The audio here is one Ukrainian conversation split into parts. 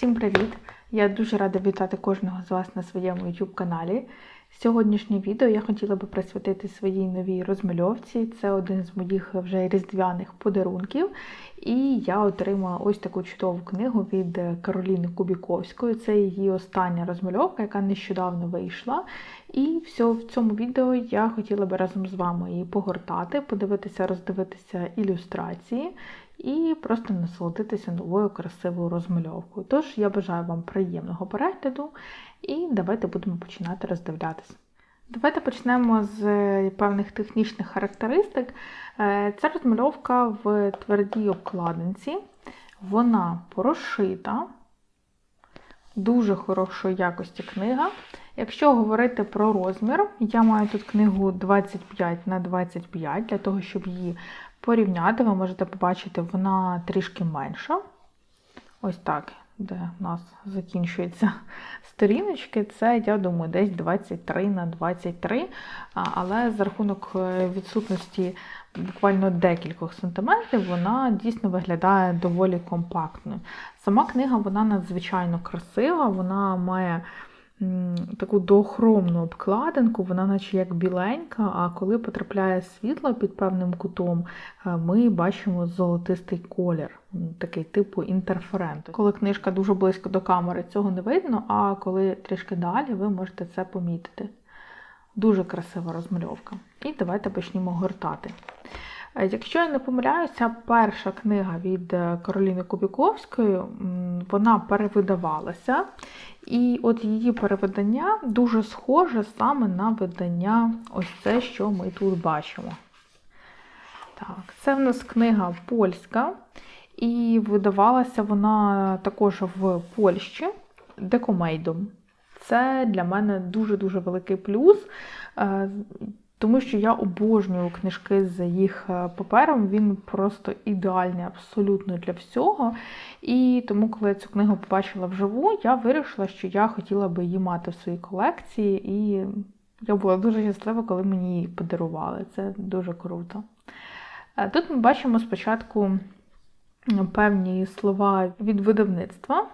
Всім привіт! Я дуже рада вітати кожного з вас на своєму YouTube каналі. Сьогоднішнє відео я хотіла би присвятити своїй новій розмальовці. Це один з моїх вже різдвяних подарунків. І я отримала ось таку чудову книгу від Кароліни Кубіковської. Це її остання розмальовка, яка нещодавно вийшла. І все, в цьому відео я хотіла би разом з вами її погортати, подивитися, роздивитися ілюстрації і просто насолодитися новою красивою розмальовкою. Тож я бажаю вам приємного перегляду і давайте будемо починати роздивлятися. Давайте почнемо з певних технічних характеристик. Е, Ця розмальовка в твердій обкладинці, вона прошита, дуже хорошої якості книга. Якщо говорити про розмір, я маю тут книгу 25 на 25 для того, щоб її порівняти, ви можете побачити, вона трішки менша. Ось так, де у нас закінчуються сторіночки, це, я думаю, десь 23 на 23, але за рахунок е, відсутності буквально декількох сантиметрів, вона дійсно виглядає доволі компактною. Сама книга вона надзвичайно красива, вона має таку доохромну обкладинку, вона наче як біленька, а коли потрапляє світло під певним кутом, е, ми бачимо золотистий колір, такий типу інтерференту. Коли книжка дуже близько до камери, цього не видно, а коли трішки далі, ви можете це помітити. Дуже красива розмальовка. І давайте почнімо гортати. Е, якщо я не помиляюся, перша книга від е, Кароліни Кубіковської, вона перевидавалася. І от її переведення дуже схоже саме на видання ось це, що ми тут бачимо. Так, Це в нас книга польська, і видавалася вона також в Польщі декомейдом. Це для мене дуже-дуже великий плюс. Тому що я обожнюю книжки з їх е, папером, він просто ідеальний абсолютно для всього. І тому, коли я цю книгу побачила вживу, я вирішила, що я хотіла би її мати в своїй колекції, і я була дуже щаслива, коли мені її подарували. Це дуже круто. Е, тут ми бачимо спочатку певні слова від видавництва,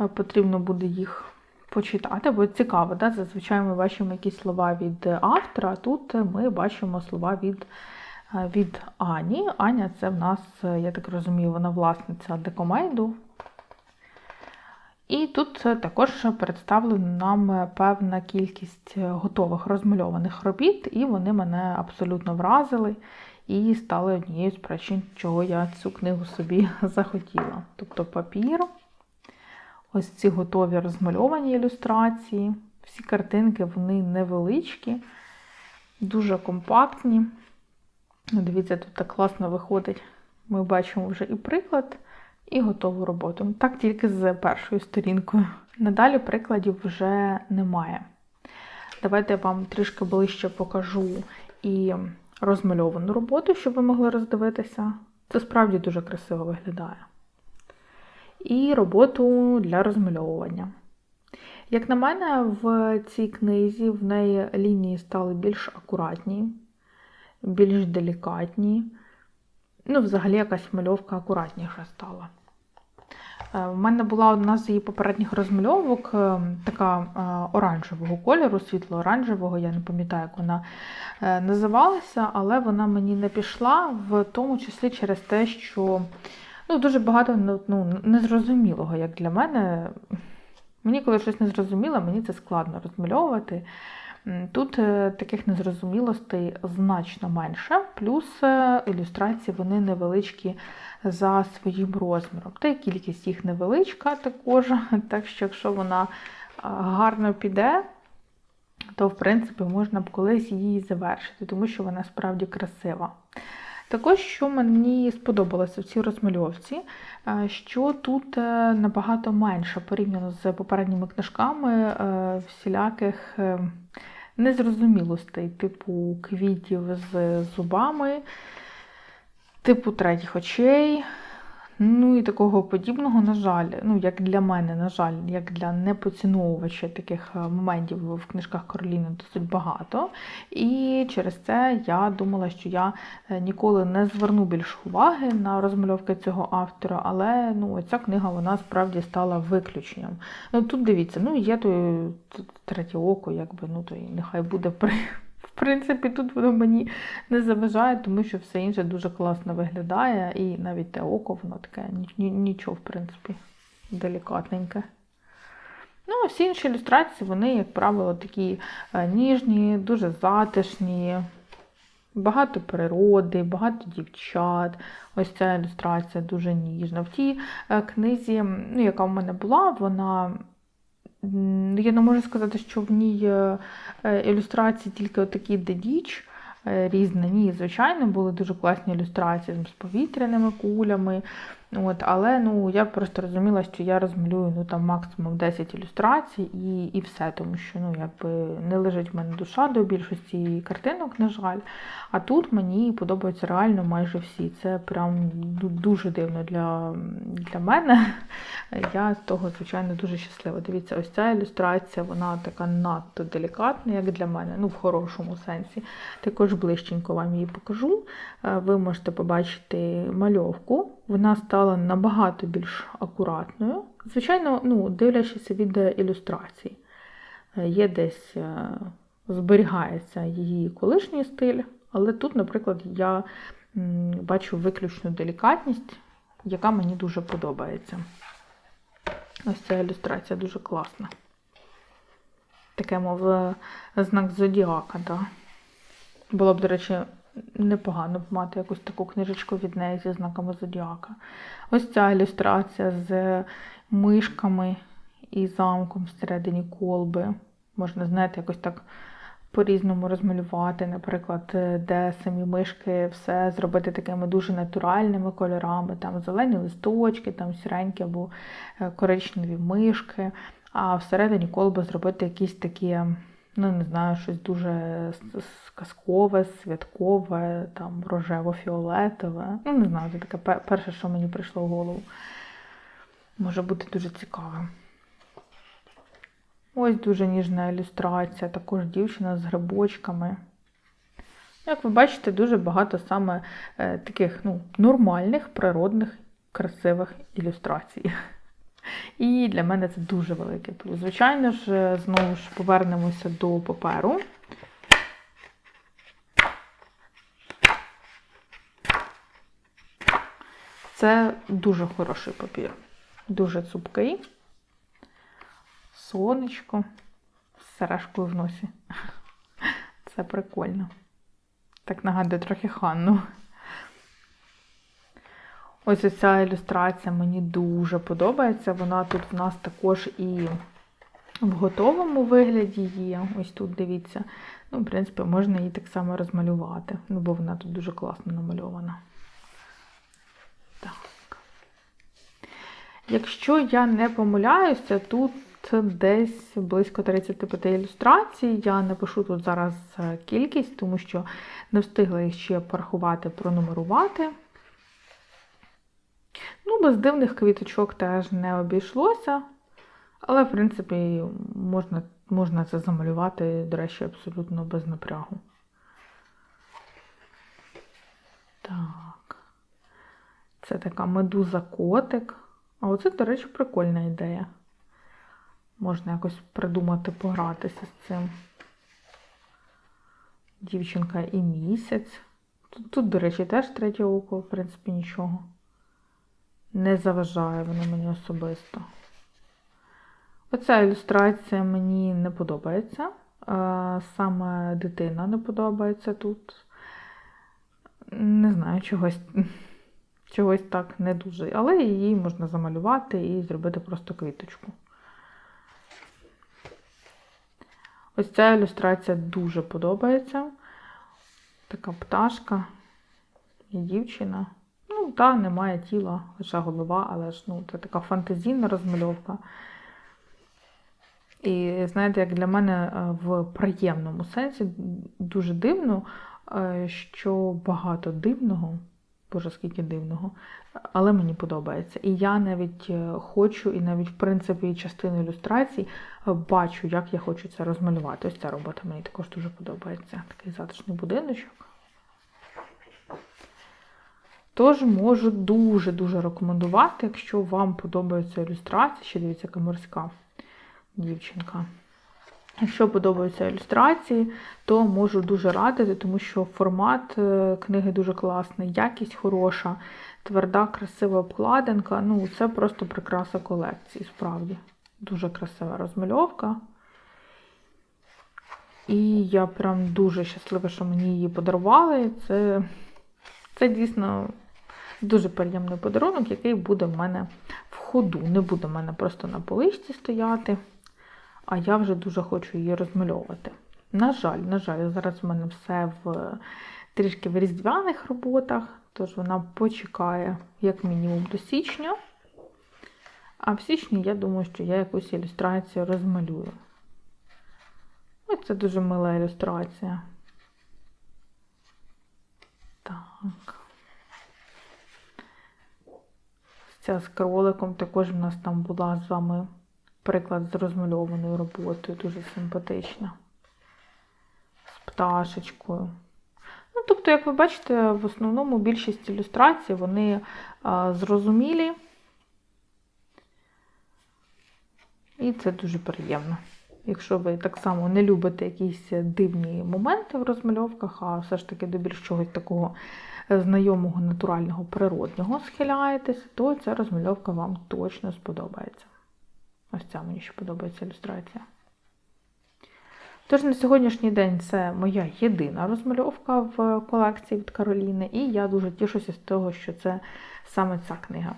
е, потрібно буде їх почитати, бо цікаво, да? зазвичай ми бачимо якісь слова від автора, а тут ми бачимо слова від е, від Ані. Аня це в нас, я так розумію, вона власниця декомейду. І тут також представлена нам певна кількість готових розмальованих робіт, і вони мене абсолютно вразили і стали однією з причин, чого я цю книгу собі захотіла. Тобто папір. Ось ці готові розмальовані ілюстрації. Всі картинки вони невеличкі, дуже компактні. Ну, дивіться, тут так класно виходить. Ми бачимо вже і приклад, і готову роботу. Так тільки з першою сторінкою. Надалі прикладів вже немає. Давайте я вам трішки ближче покажу і розмальовану роботу, щоб ви могли роздивитися. Це справді дуже красиво виглядає і роботу для розмальовування. Як на мене, в цій книзі в неї лінії стали більш акуратні, більш делікатні. Ну, взагалі, якась мальовка акуратніша стала. У е, мене була одна з її попередніх розмальовок, е, така е, оранжевого кольору, світло-оранжевого, я не пам'ятаю, як вона називалася, але вона мені не пішла, в тому числі через те, що Ну, дуже багато ну, ну, незрозумілого, як для мене. Мені, коли щось незрозуміло, мені це складно розмальовувати. Тут е, таких незрозумілостей значно менше, плюс е, ілюстрації вони невеличкі за своїм розміром. Та й кількість їх невеличка також, так що, якщо вона гарно піде, то в принципі можна б колись її завершити, тому що вона справді красива. Також, що мені сподобалося в цій розмальовці, е, що тут е, набагато менше порівняно з попередніми книжками е, всіляких незрозумілостей, типу квітів з зубами, типу третіх очей. Ну і такого подібного, на жаль, ну як для мене, на жаль, як для непоціновувача таких е, моментів в книжках Кароліни досить багато. І через це я думала, що я е, ніколи не зверну більше уваги на розмальовки цього автора, але ну, ця книга вона справді стала виключенням. Ну тут дивіться, ну є то третє око, якби ну то і нехай буде при. В принципі, тут воно мені не заважає, тому що все інше дуже класно виглядає, і навіть те око, воно таке нічого, в принципі, делікатненьке. Ну, а всі інші ілюстрації, вони, як правило, такі е, ніжні, дуже затишні, багато природи, багато дівчат. Ось ця ілюстрація дуже ніжна. В тій е, книзі, ну, яка в мене була, вона. Я не можу сказати, що в ній е, ілюстрації тільки такі дедіч різні. Ні, звичайно, були дуже класні ілюстрації з повітряними кулями, От, Але ну, я просто розуміла, що я розмалюю ну, там, максимум 10 ілюстрацій і і все, тому що ну, якби не лежить в мене душа до більшості картинок, на жаль. А тут мені подобаються реально майже всі. Це прям дуже дивно для для мене. Я з того, звичайно, дуже щаслива. Дивіться, ось ця ілюстрація, вона така надто делікатна, як для мене, ну в хорошому сенсі. Також ближченько вам її покажу. Е, ви можете побачити мальовку. Вона стала набагато більш акуратною. Звичайно, ну, дивлячись від ілюстрацій, е, є десь е, зберігається її колишній стиль, але тут, наприклад, я бачу виключну делікатність, яка мені дуже подобається. Ось ця ілюстрація дуже класна. Таке, мов, е, знак зодіака, так. Було б, до речі, непогано б мати якусь таку книжечку від неї зі знаками зодіака. Ось ця ілюстрація з мишками і замком всередині колби. Можна, знаєте, якось так по-різному розмалювати, наприклад, де самі мишки все зробити такими дуже натуральними кольорами, там зелені листочки, там сіренькі або е, коричневі мишки, а всередині колби зробити якісь такі ну, не знаю, щось дуже казкове, святкове, там рожево-фіолетове. Ну, не знаю, це таке перше, що мені прийшло в голову. Може бути дуже цікавим. Ось дуже ніжна ілюстрація, також дівчина з грибочками. Як ви бачите, дуже багато саме е, таких ну, нормальних, природних, красивих ілюстрацій. І для мене це дуже великий плюс. Звичайно ж, знову ж повернемося до паперу. Це дуже хороший папір, дуже цупкий, сонечко, з сережкою в носі. Це прикольно. Так нагадує трохи Ханну. Ось ця ілюстрація мені дуже подобається. Вона тут в нас також і в готовому вигляді є. Ось тут дивіться. Ну, в принципі, можна її так само розмалювати, ну, бо вона тут дуже класно намальована. Так. Якщо я не помиляюся, тут десь близько 35 ілюстрацій. Я напишу тут зараз е, кількість, тому що не встигла їх ще порахувати, пронумерувати. Ну, без дивних квіточок теж не обійшлося. Але, в принципі, можна можна це замалювати, до речі, абсолютно без напрягу. Так. Це така медуза-котик. А оце, до речі, прикольна ідея. Можна якось придумати, погратися з цим. Дівчинка і місяць. Тут, тут до речі, теж третє око, в принципі, нічого не заважає воно мені особисто. Оця ілюстрація мені не подобається. Саме дитина не подобається тут. Не знаю, чогось чогось так не дуже. Але її можна замалювати і зробити просто квіточку. Ось ця ілюстрація дуже подобається. Така пташка і дівчина. Ну, та, немає тіла, лише голова, але ж ну, це така фантазійна розмальовка. І знаєте, як для мене е, в приємному сенсі дуже дивно, е, що багато дивного Боже, скільки дивного. Але мені подобається. І я навіть е, хочу, і навіть, в принципі, частину ілюстрацій бачу, як я хочу це розмалювати. Ось ця робота мені також дуже подобається. Такий затишний будиночок. Тож можу дуже-дуже рекомендувати, якщо вам подобаються ілюстрації, ще дивіться, яка морська дівчинка. Якщо подобаються ілюстрації, то можу дуже радити, тому що формат е, книги дуже класний, якість хороша, тверда, красива обкладинка. Ну, це просто прикраса колекції, справді. Дуже красива розмальовка. І я прям дуже щаслива, що мені її подарували. Це, це дійсно дуже приємний подарунок, який буде в мене в ходу. Не буде в мене просто на поличці стояти а я вже дуже хочу її розмальовувати. На жаль, на жаль, зараз в мене все в трішки в різдвяних роботах, тож вона почекає, як мінімум, до січня. А в січні, я думаю, що я якусь ілюстрацію розмалюю. Ось це дуже мила ілюстрація. Так. Ця з кроликом також в нас там була з вами приклад з розмальованою роботою, дуже симпатична. З пташечкою. Ну, Тобто, як ви бачите, в основному більшість ілюстрацій вони а, зрозумілі. І це дуже приємно. Якщо ви так само не любите якісь дивні моменти в розмальовках, а все ж таки до більш чогось такого знайомого, натурального, природнього схиляєтесь, то ця розмальовка вам точно сподобається. Ось ця мені ще подобається ілюстрація. Тож на сьогоднішній день це моя єдина розмальовка в колекції від Кароліни, і я дуже тішуся з того, що це саме ця книга.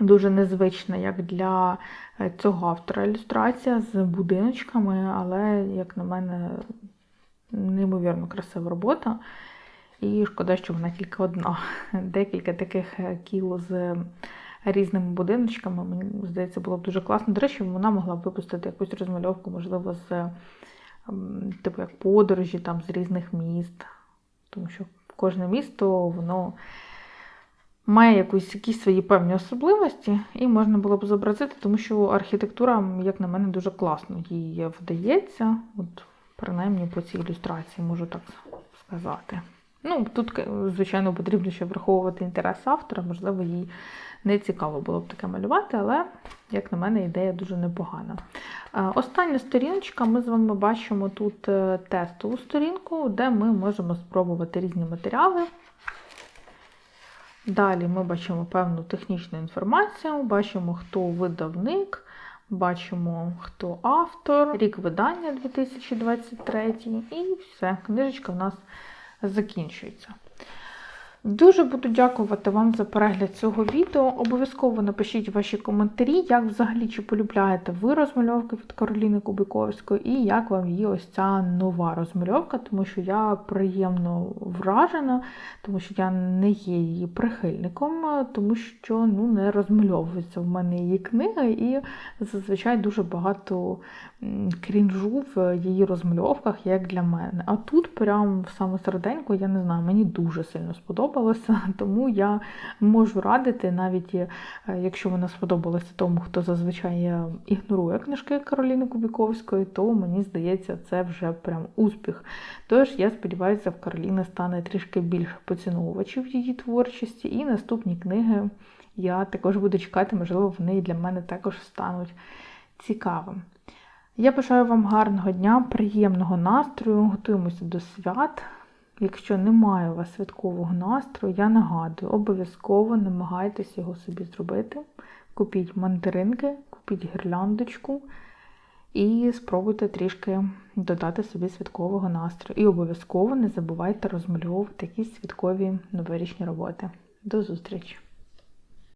Дуже незвична, як для е, цього автора ілюстрація з будиночками, але, як на мене, неймовірно красива робота. І шкода, що вона тільки одна. Декілька таких е, кіл з різними будиночками. Мені здається, було б дуже класно. До речі, вона могла б випустити якусь розмальовку, можливо, з ем, типу як подорожі там, з різних міст. Тому що кожне місто, воно. Має якусь, якісь свої певні особливості, і можна було б зобразити, тому що архітектура, як на мене, дуже класно їй вдається. От, Принаймні по цій ілюстрації можу так сказати. Ну, Тут, звичайно, потрібно ще враховувати інтерес автора, можливо, їй не цікаво було б таке малювати, але, як на мене, ідея дуже непогана. Е, остання сторіночка, ми з вами бачимо тут е, тестову сторінку, де ми можемо спробувати різні матеріали. Далі ми бачимо певну технічну інформацію, бачимо, хто видавник, бачимо, хто автор, рік видання 2023 і все, книжечка в нас закінчується. Дуже буду дякувати вам за перегляд цього відео. Обов'язково напишіть ваші коментарі, як взагалі чи полюбляєте ви розмальовки від Кароліни Кубиковської, і як вам є ось ця нова розмальовка, тому що я приємно вражена, тому що я не є її прихильником, тому що ну, не розмальовується в мене її книга, і зазвичай дуже багато крінжу в її розмальовках, як для мене. А тут, прям в саме середенько, я не знаю, мені дуже сильно сподобалося, тому я можу радити, навіть е, якщо вона сподобалася тому, хто зазвичай ігнорує книжки Кароліни Кубіковської, то мені здається, це вже прям успіх. Тож я сподіваюся, в Кароліни стане трішки більше поціновувачів її творчості, і наступні книги я також буду чекати, можливо, вони для мене також стануть цікавим. Я бажаю вам гарного дня, приємного настрою, готуємося до свят. Якщо немає у вас святкового настрою, я нагадую, обов'язково намагайтеся його собі зробити. Купіть мандаринки, купіть гірляндочку і спробуйте трішки додати собі святкового настрою. І обов'язково не забувайте розмальовувати якісь святкові новорічні роботи. До зустрічі!